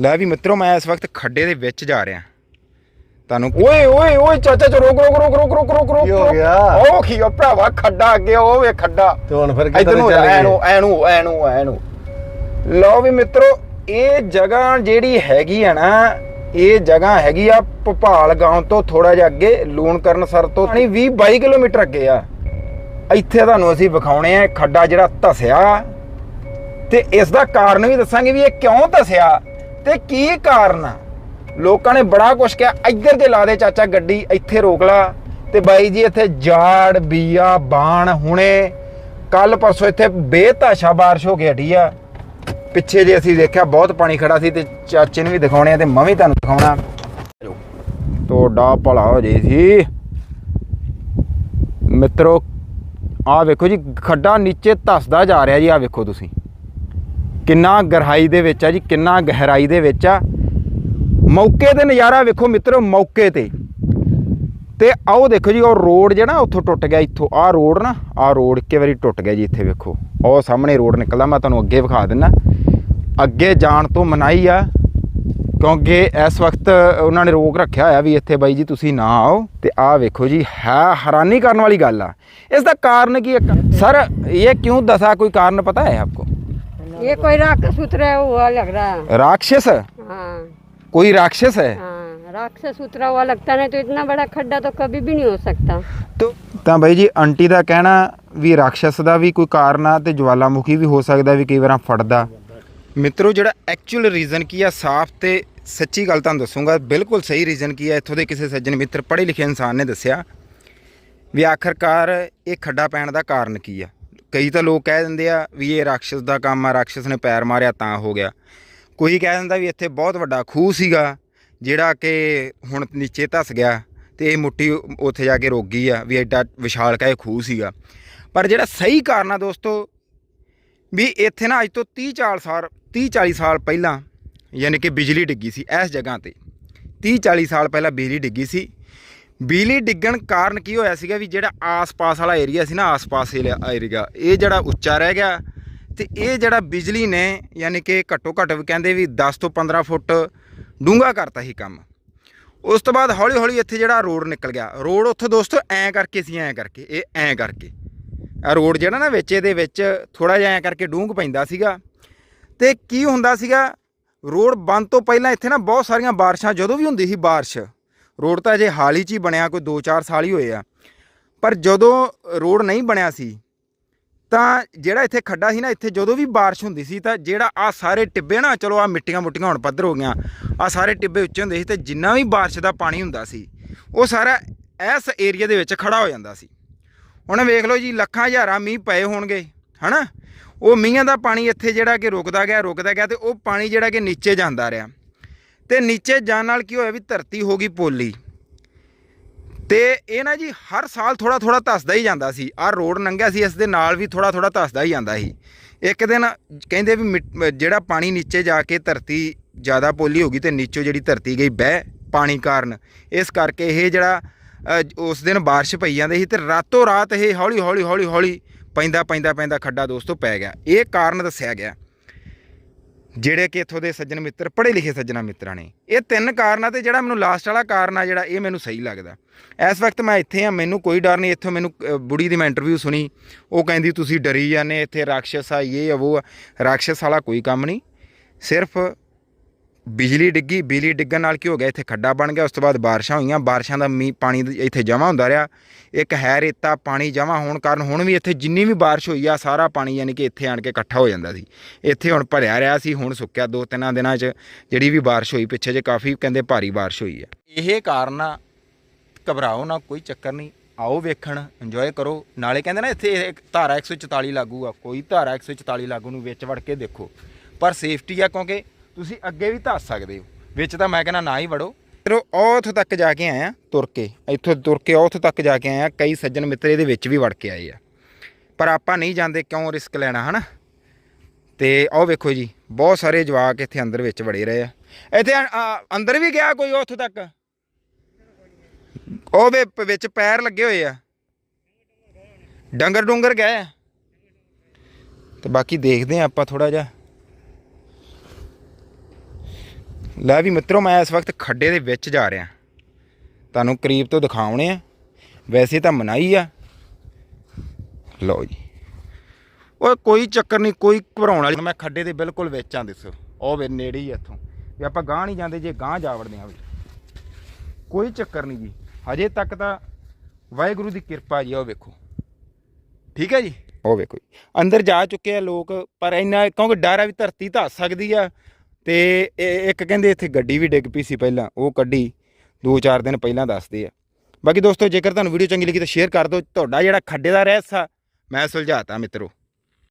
ਲੈ ਵੀ ਮਿੱਤਰੋ ਮੈਂ ਇਸ ਵਕਤ ਖੱਡੇ ਦੇ ਵਿੱਚ ਜਾ ਰਿਹਾ। ਤੁਹਾਨੂੰ ਓਏ ਓਏ ਓਏ ਚਾਚਾ ਚੋ ਰੁਕ ਰੁਕ ਰੁਕ ਰੁਕ ਰੁਕ ਰੁਕ ਰੁਕ। ਕੀ ਹੋ। ਗਿਆ? ਉਹ ਕੀ ਹੋ ਭਰਾਵਾ ਖੱਡਾ ਅੱਗੇ ਉਹ ਵੇ ਖੱਡਾ। ਤੇ ਹੁਣ ਫਿਰ ਕਿੱਧਰ ਨੂੰ ਚੱਲ ਐਨੂੰ ਗਏ? ਐਨੂੰ ਐਨੂੰ ਐਨੂੰ ਲਓ ਵੀ ਮਿੱਤਰੋ ਇਹ ਜਗ੍ਹਾ ਜਿਹੜੀ ਹੈਗੀ ਆ ਨਾ ਇਹ ਜਗ੍ਹਾ ਹੈਗੀ ਆ ਭੋਪਾਲ ਗਾਉਂ ਤੋਂ ਥੋੜਾ ਜਿਹਾ ਅੱਗੇ ਲੂਣ ਕਰਨ ਸਰ ਤੋਂ ਨਹੀਂ 20 22 ਕਿਲੋਮੀਟਰ ਅੱਗੇ ਆ। ਇੱਥੇ ਤੁਹਾਨੂੰ ਅਸੀਂ ਵਿਖਾਉਣੇ ਆ ਇਹ ਖੱਡਾ ਜਿਹੜਾ ਧਸਿਆ। ਤੇ ਇਸ ਦਾ ਕਾਰਨ ਵੀ ਦੱਸਾਂਗੇ ਵੀ ਇਹ ਕਿਉਂ ਧਸਿਆ? ਤੇ ਕੀ ਕਾਰਨ ਆ? ਲੋਕਾਂ ਨੇ ਬੜਾ ਕੁਛ ਕਿਹਾ, ਇੱਧਰ ਤੇ ਲਾ ਦੇ ਚਾਚਾ ਗੱਡੀ, ਇੱਥੇ ਰੋਕ ਲਾ। ਤੇ ਬਾਈ ਜੀ ਇੱਥੇ ਜਾੜ, ਬੀਆ, ਬਾਣ ਹੁਣੇ। ਕੱਲ ਪਰਸੋਂ ਇੱਥੇ ਬੇਤਾਸ਼ਾ ਬਾਰਿਸ਼ ਹੋ ਕੇ ਹਟੀ ਆ। ਪਿੱਛੇ ਜੇ ਅਸੀਂ ਦੇਖਿਆ, ਬਹੁਤ ਪਾਣੀ ਖੜਾ ਸੀ ਤੇ ਚਾਚੇ ਨੂੰ ਵੀ ਦਿਖਾਉਣੇ ਆ ਤੇ ਮੈਂ ਵੀ ਤੁਹਾਨੂੰ ਦਿਖਾਉਣਾ। ਤੁਹਾਡਾ ਭਲਾ ਹੋ ਜੇ ਸੀ ਮਿੱਤਰੋ, ਆਹ ਵੇਖੋ ਜੀ, ਖੱਡਾ ਨੀਚੇ ਧਸਦਾ ਜਾ ਰਿਹਾ ਜੀ, ਆਹ ਵੇਖੋ ਤੁਸੀਂ। ਕਿੰਨਾ ਗਹਿਰਾਈ ਦੇ ਵਿੱਚ ਆ ਜੀ, ਕਿੰਨਾ ਗਹਿਰਾਈ ਦੇ ਵਿੱਚ ਆ। ਮੌਕੇ ਤੇ ਨਜ਼ਾਰਾ ਵੇਖੋ ਮਿੱਤਰੋ, ਮੌਕੇ ਤੇ। ਤੇ ਆਓ ਦੇਖੋ ਜੀ, ਉਹ ਰੋਡ ਜਿਹੜਾ ਉੱਥੋਂ ਟੁੱਟ ਗਿਆ ਇੱਥੋਂ। ਆਹ ਰੋਡ ਨਾ, ਆਹ ਰੋਡ ਇੱਕ ਵਾਰੀ ਟੁੱਟ ਗਿਆ ਜੀ ਇੱਥੇ ਵੇਖੋ। ਉਹ ਸਾਹਮਣੇ ਰੋਡ ਨਿਕਲਦਾ, ਮੈਂ ਤੁਹਾਨੂੰ ਅੱਗੇ ਵਿਖਾ ਦਿੰਦਾ। ਅੱਗੇ ਜਾਣ ਤੋਂ ਮਨਾਈ ਆ, ਕਿਉਂਕਿ ਇਸ ਵਕਤ ਉਹਨਾਂ ਨੇ ਰੋਕ ਰੱਖਿਆ ਹੋਇਆ ਵੀ ਇੱਥੇ ਬਾਈ ਜੀ ਤੁਸੀਂ ਨਾ ਆਓ। ਤੇ ਆਹ ਵੇਖੋ ਜੀ, ਹੈ ਹੈਰਾਨੀ ਕਰਨ ਵਾਲੀ ਗੱਲ ਆ। ਇਸ ਦਾ ਕਾਰਨ ਕੀ ਹੈ ਸਰ, ਇਹ ਕਿਉਂ ਦਸਾ? ਕੋਈ ਕਾਰਨ ਪਤਾ ਹੈ ਆਪਕੋ? ये कोई राक्षस उतरा हुआ लग रहा है राक्षस हाँ कोई राक्षस है हाँ राक्षस उतरा हुआ लगता नहीं तो इतना बड़ा खड्डा तो कभी भी नहीं हो सकता ਤੋ ਤਾਂ ਬਾਈ ਜੀ ਆਂਟੀ ਦਾ ਕਹਿਣਾ ਵੀ ਰਾਖਸ਼ਸ ਦਾ ਵੀ ਕੋਈ ਕਾਰਨ ਆ ਤੇ ਜਵਾਲਾਮੁਖੀ ਵੀ ਹੋ ਸਕਦਾ ਵੀ ਕਈ ਵਾਰਾਂ ਫੜਦਾ ਮਿੱਤਰੋ ਜਿਹੜਾ ਐਕਚੁਅਲ ਰੀਜ਼ਨ ਕੀ ਆ ਸਾਫ਼ ਤੇ ਸੱਚੀ ਗੱਲ ਤੁਹਾਨੂੰ ਦੱਸੂਗਾ ਬਿਲਕੁਲ ਸਹੀ ਰੀਜ਼ਨ ਕੀ ਆ ਇੱਥੋਂ ਦੇ ਕਿਸੇ ਸੱਜਣ ਮਿੱਤਰ ਪੜ੍ਹੇ ਲਿਖੇ ਇਨਸਾਨ ਨੇ ਦੱਸਿਆ ਵੀ ਆਖਰਕਾਰ ਇਹ ਖੱਡਾ ਪੈਣ ਦਾ ਕਾਰਨ ਕੀ ਆ ਕਈ ਤਾਂ ਲੋਕ ਕਹਿ ਦਿੰਦੇ ਆ ਵੀ ਇਹ ਰਾਖਸ਼ਸ ਦਾ ਕੰਮ ਆ, ਰਾਖਸ਼ਸ ਨੇ ਪੈਰ ਮਾਰਿਆ ਤਾਂ ਹੋ ਗਿਆ। ਕੋਈ ਕਹਿ ਦਿੰਦਾ ਵੀ ਇੱਥੇ ਬਹੁਤ ਵੱਡਾ ਖੂਹ ਸੀਗਾ, ਜਿਹੜਾ ਕਿ ਹੁਣ ਨੀਚੇ ਧਸ ਗਿਆ ਤੇ ਇਹ ਮੁੱਠੀ ਉੱਥੇ ਜਾ ਕੇ ਰੁਕ ਗਈ ਆ ਵੀ ਐਡਾ ਵਿਸ਼ਾਲ ਕਾ ਇਹ ਖੂਹ ਸੀਗਾ। ਪਰ ਜਿਹੜਾ ਸਹੀ ਕਾਰਨ ਆ ਦੋਸਤੋ, ਵੀ ਇੱਥੇ ਨਾ ਅੱਜ ਤੋਂ 30 40 ਸਾਲ 30 40 ਸਾਲ ਪਹਿਲਾਂ ਯਾਨੀ ਕਿ ਬਿਜਲੀ ਡਿੱਗੀ ਸੀ ਇਸ ਜਗ੍ਹਾ ਤੇ। 30 40 ਸਾਲ ਪਹਿਲਾਂ ਬਿਜਲੀ ਡਿੱਗੀ ਸੀ ਬਿਜਲੀ ਡਿੱਗਣ ਕਾਰਨ ਕੀ ਹੋਇਆ ਸੀਗਾ ਵੀ ਜਿਹੜਾ ਆਸ-ਪਾਸ ਵਾਲਾ ਏਰੀਆ ਸੀ ਨਾ, ਆਸ-ਪਾਸ ਏਰੀਆ, ਇਹ ਜਿਹੜਾ ਉੱਚਾ ਰਹਿ ਗਿਆ ਤੇ ਇਹ ਜਿਹੜਾ ਬਿਜਲੀ ਨੇ ਯਾਨੀ ਕਿ ਘੱਟੋ ਘੱਟ ਵੀ ਕਹਿੰਦੇ ਵੀ 10 ਤੋਂ 15 ਫੁੱਟ ਡੂੰਘਾ ਕਰਤਾ ਸੀ ਕੰਮ। ਉਸ ਤੋਂ ਬਾਅਦ ਹੌਲੀ ਹੌਲੀ ਇੱਥੇ ਜਿਹੜਾ ਰੋਡ ਨਿਕਲ ਗਿਆ। ਰੋਡ ਉੱਥੇ ਦੋਸਤੋ ਐਂ ਕਰਕੇ ਸੀ, ਐਂ ਕਰਕੇ, ਇਹ ਐਂ ਕਰਕੇ। ਆ ਰੋਡ ਜਿਹੜਾ ਨਾ ਵਿੱਚ, ਇਹਦੇ ਵਿੱਚ ਥੋੜਾ ਜਿਹਾ ਐਂ ਕਰਕੇ ਡੂੰਘ ਪੈਂਦਾ ਸੀਗਾ। ਤੇ ਕੀ ਹੁੰਦਾ ਸੀਗਾ, ਰੋਡ ਬੰਦ ਤੋਂ ਪਹਿਲਾਂ ਇੱਥੇ ਨਾ ਬਹੁਤ ਸਾਰੀਆਂ ਬਾਰਿਸ਼ਾਂ, ਜਦੋਂ ਵੀ ਹੁੰਦੀ ਸੀ ਬਾਰਿਸ਼ ਰੋਡ ਤਾਂ ਅਜੇ ਹਾਲ ਹੀ 'ਚ ਹੀ ਬਣਿਆ, ਕੋਈ 2-4 ਸਾਲ ਹੀ ਹੋਏ ਆ। ਪਰ ਜਦੋਂ ਰੋਡ ਨਹੀਂ ਬਣਿਆ ਸੀ, ਤਾਂ ਜਿਹੜਾ ਇੱਥੇ ਖੱਡਾ ਸੀ ਨਾ, ਇੱਥੇ ਜਦੋਂ ਵੀ ਬਾਰਿਸ਼ ਹੁੰਦੀ ਸੀ, ਤਾਂ ਜਿਹੜਾ ਆ ਸਾਰੇ ਟਿੱਬੇ ਨਾ, ਚਲੋ ਆ ਮਿੱਟੀਆਂ ਮੁੱਟੀਆਂ ਹੁਣ ਪੱਧਰ ਹੋ ਗਈਆਂ ਆ ਸਾਰੇ ਟਿੱਬੇ ਉੱਚੇ ਹੁੰਦੇ ਸੀ, ਤੇ ਜਿੰਨਾ ਵੀ ਬਾਰਿਸ਼ ਦਾ ਪਾਣੀ ਹੁੰਦਾ ਸੀ, ਉਹ ਸਾਰਾ ਇਸ ਏਰੀਆ ਦੇ ਵਿੱਚ ਖੜਾ ਹੋ ਜਾਂਦਾ ਸੀ। ਹੁਣ ਵੇਖ ਲਓ ਜੀ, ਲੱਖਾਂ ਹਜ਼ਾਰਾਂ ਮੀਂਹ ਪਏ ਹੋਣਗੇ, ਹਨਾ? ਉਹ ਮੀਂਹਾਂ ਦਾ ਪਾਣੀ ਇੱਥੇ ਜਿਹੜਾ ਕਿ ਰੁਕਦਾ ਗਿਆ ਰੁਕਦਾ ਗਿਆ, ਤੇ ਉਹ ਪਾਣੀ ਜਿਹੜਾ ਕਿ ਨੀਚੇ ਜਾਂਦਾ ਰਿਹਾ। ਤੇ ਨੀਚੇ ਜਾਣ ਨਾਲ ਕੀ ਹੋਇਆ ਵੀ ਧਰਤੀ ਹੋ ਗਈ ਪੋਲੀ। ਤੇ ਇਹ ਨਾ ਜੀ ਹਰ ਸਾਲ ਥੋੜਾ ਥੋੜਾ ਧੱਸਦਾ ਹੀ ਜਾਂਦਾ ਸੀ। ਆਹ ਰੋਡ ਨੰਗਿਆ ਸੀ, ਇਸ ਦੇ ਨਾਲ ਵੀ ਥੋੜਾ ਥੋੜਾ ਧੱਸਦਾ ਹੀ ਜਾਂਦਾ ਸੀ। ਇੱਕ ਦਿਨ ਕਹਿੰਦੇ ਵੀ ਮਿੱਟ- ਜਿਹੜਾ ਪਾਣੀ ਨੀਚੇ ਜਾ ਕੇ ਧਰਤੀ ਜ਼ਿਆਦਾ ਪੋਲੀ ਹੋ ਗਈ ਤੇ ਨੀਚੋਂ ਜਿਹੜੀ ਧਰਤੀ ਗਈ ਬਹਿ ਪਾਣੀ ਕਾਰਨ। ਇਸ ਕਰਕੇ ਇਹ ਜਿਹੜਾ ਉਸ ਦਿਨ ਬਾਰਿਸ਼ ਪਈ ਜਾਂਦੀ ਸੀ ਤੇ ਰਾਤੋਂ ਰਾਤ ਇਹ ਹੌਲੀ ਹੌਲੀ ਹੌਲੀ ਹੌਲੀ ਪੈਂਦਾ ਪੈਂਦਾ ਪੈਂਦਾ ਖੱਡਾ ਦੋਸਤੋ ਪੈ ਗਿਆ। ਇਹ ਕਾਰਨ ਦੱਸਿਆ ਗਿਆ। ਜਿਹੜੇ ਕਿ ਇੱਥੋਂ ਦੇ ਸੱਜਣ ਮਿੱਤਰ, ਪੜ੍ਹੇ ਲਿਖੇ ਸੱਜਣਾ ਮਿੱਤਰਾਂ ਨੇ। ਇਹ ਤਿੰਨ ਕਾਰਨਾਂ ਤੇ ਜਿਹੜਾ ਮੈਨੂੰ ਲਾਸਟ ਵਾਲਾ ਕਾਰਨ ਆ ਜਿਹੜਾ, ਇਹ ਮੈਨੂੰ ਸਹੀ ਲੱਗਦਾ। ਇਸ ਵਕਤ ਮੈਂ ਇੱਥੇ ਆ, ਮੈਨੂੰ ਕੋਈ ਡਰ ਨਹੀਂ। ਇੱਥੋਂ ਮੈਨੂੰ ਬੁੜੀ ਦੀ ਮੈਂ ਇੰਟਰਵਿਊ ਸੁਣੀ। ਉਹ ਕਹਿੰਦੀ, ਤੁਸੀਂ ਡਰੀ ਜਾਂਦੇ ਇੱਥੇ ਰਾਖਸ਼ ਆ, ਇਹ ਆ, ਉਹ ਆ। ਰਾਖਸ਼ ਵਾਲਾ ਕੋਈ ਕੰਮ ਨਹੀਂ। ਸਿਰਫ ਬਿਜਲੀ ਡਿੱਗੀ, ਬਿਜਲੀ ਡਿੱਗਣ ਨਾਲ ਕੀ ਹੋ ਗਿਆ? ਇੱਥੇ ਖੱਡਾ ਬਣ ਗਿਆ, ਉਸ ਤੋਂ ਬਾਅਦ ਬਾਰਿਸ਼ਾਂ ਹੋਈਆਂ, ਬਾਰਿਸ਼ਾਂ ਦਾ ਮੀਂਹ ਪਾਣੀ ਇੱਥੇ ਜਮ੍ਹਾਂ ਹੁੰਦਾ ਰਿਹਾ। ਇੱਕ ਹੈ ਰੇਤਾ, ਪਾਣੀ ਜਮ੍ਹਾਂ ਹੋਣ ਕਾਰਨ ਹੁਣ ਵੀ ਇੱਥੇ ਜਿੰਨੀ ਵੀ ਬਾਰਿਸ਼ ਹੋਈ ਆ, ਸਾਰਾ ਪਾਣੀ ਯਾਨੀ ਕਿ ਇੱਥੇ ਆਣ ਕੇ ਇਕੱਠਾ ਹੋ ਜਾਂਦਾ ਸੀ। ਇੱਥੇ ਹੁਣ ਭਰਿਆ ਰਿਹਾ ਸੀ, ਹੁਣ ਸੁੱਕਿਆ ਦੋ ਤਿੰਨਾਂ ਦਿਨਾਂ 'ਚ। ਜਿਹੜੀ ਵੀ ਬਾਰਿਸ਼ ਹੋਈ ਪਿੱਛੇ ਜੇ ਕਾਫੀ ਕਹਿੰਦੇ ਭਾਰੀ ਬਾਰਿਸ਼ ਹੋਈ ਆ। ਇਹ ਕਾਰਨ ਆ, ਘਬਰਾਓ ਨਾ, ਕੋਈ ਚੱਕਰ ਨਹੀਂ। ਆਓ ਵੇਖਣ ਇੰਜੋਏ ਕਰੋ। ਨਾਲੇ ਕਹਿੰਦੇ ਨਾ ਇੱਥੇ ਇੱਕ ਧਾਰਾ 144 ਲਾਗੂ ਆ। ਕੋਈ ਧਾਰਾ 144 ਲਾਗੂ ਨੂੰ ਵਿੱਚ ਵੜ ਕੇ ਦੇਖੋ। ਪਰ ਸੇਫਟੀ ਆ ਕਿਉਂਕਿ ਤੁਸੀਂ ਅੱਗੇ ਵੀ ਧੱਸ ਸਕਦੇ ਹੋ। ਵਿੱਚ ਤਾਂ ਮੈਂ ਕਹਿੰਦਾ ਨਾ ਹੀ ਵੜੋ। ਫਿਰ ਉਹ ਉੱਥੋਂ ਤੱਕ ਜਾ ਕੇ ਆਇਆ ਤੁਰ ਕੇ। ਇੱਥੋਂ ਤੁਰ ਕੇ ਉੱਥੋਂ ਤੱਕ ਜਾ ਕੇ ਆਇਆ ਕਈ ਸੱਜਣ ਮਿੱਤਰ ਇਹਦੇ ਵਿੱਚ ਵੀ ਵੜ ਕੇ ਆਏ ਆ। ਪਰ ਆਪਾਂ ਨਹੀਂ ਜਾਂਦੇ ਕਿਉਂ ਰਿਸਕ ਲੈਣਾ, ਹਨਾ? ਤੇ ਆਹ ਵੇਖੋ ਜੀ, ਬਹੁਤ ਸਾਰੇ ਜਵਾਕ ਇੱਥੇ ਅੰਦਰ ਵਿੱਚ ਵੜੇ ਰਹੇ ਆ। ਇੱਥੇ ਅੰਦਰ ਵੀ ਗਿਆ ਕੋਈ ਉੱਥੋਂ ਤੱਕ? ਉਹ ਵੇ ਪ- ਵਿੱਚ ਪੈਰ ਲੱਗੇ ਹੋਏ ਆ। ਡੰਗਰ ਡੁੰਗਰ ਗਏ ਆ। ਤੇ ਬਾਕੀ ਦੇਖਦੇ ਆ ਆਪਾਂ ਥੋੜਾ ਜਿਹਾ। ਲੈ ਵੀ ਮਿੱਤਰੋ, ਮੈਂ ਇਸ ਵਕਤ ਖੱਡੇ ਦੇ ਵਿੱਚ ਜਾ ਰਿਹਾ। ਤੁਹਾਨੂੰ ਕਰੀਬ ਤੋਂ ਦਿਖਾਉਣੇ ਆ। ਵੈਸੇ ਤਾਂ ਮਨਾਈ ਆ। ਲਓ ਜੀ। ਓਏ, ਕੋਈ ਚੱਕਰ ਨਹੀਂ, ਕੋਈ ਘਬਰਾਉਣ ਵਾਲੀ ਮੈਂ ਖੱਡੇ ਦੇ ਬਿਲਕੁਲ ਵਿੱਚ ਆਂ, ਦੱਸੋ। ਉਹ ਵੇ ਨੇੜੇ ਹੀ ਆ ਇੱਥੋਂ। ਵੀ ਆਪਾਂ ਗਾਂ ਨਹੀਂ ਜਾਂਦੇ, ਜੇ ਗਾਂ ਜਾ ਵੜਦੇ ਆ ਵੀ। ਕੋਈ ਚੱਕਰ ਨਹੀਂ ਜੀ। ਹਜੇ ਤੱਕ ਤਾਂ ਵਾਹਿਗੁਰੂ ਦੀ ਕਿਰਪਾ ਜੀ ਆ, ਉਹ ਵੇਖੋ। ਠੀਕ ਹੈ ਜੀ? ਉਹ ਵੇਖੋ ਅੰਦਰ ਜਾ ਚੁੱਕੇ ਆ ਲੋਕ, ਪਰ ਇੰਨਾ, ਕਿਉਂਕਿ ਡਰ ਆ ਵੀ ਧਰਤੀ ਧੱਸ ਸਕਦੀ ਆ। ਤੇ ਇਹ- ਇੱਕ ਕਹਿੰਦੇ ਇੱਥੇ ਗੱਡੀ ਵੀ ਡਿੱਗ ਪਈ ਸੀ ਪਹਿਲਾਂ, ਉਹ ਕੱਢੀ 2-4 ਦਿਨ ਪਹਿਲਾਂ ਦੱਸਦੇ ਆ। ਬਾਕੀ ਦੋਸਤੋ ਜੇਕਰ ਤੁਹਾਨੂੰ ਵੀਡੀਓ ਚੰਗੀ ਲੱਗੀ ਤਾਂ ਸ਼ੇਅਰ ਕਰ ਦਿਓ, ਤੁਹਾਡਾ ਜਿਹੜਾ ਖੱਡੇ ਦਾ ਰਹਿਸ ਆ, ਮੈਂ ਸੁਲਝਾਤਾ ਮਿੱਤਰੋ।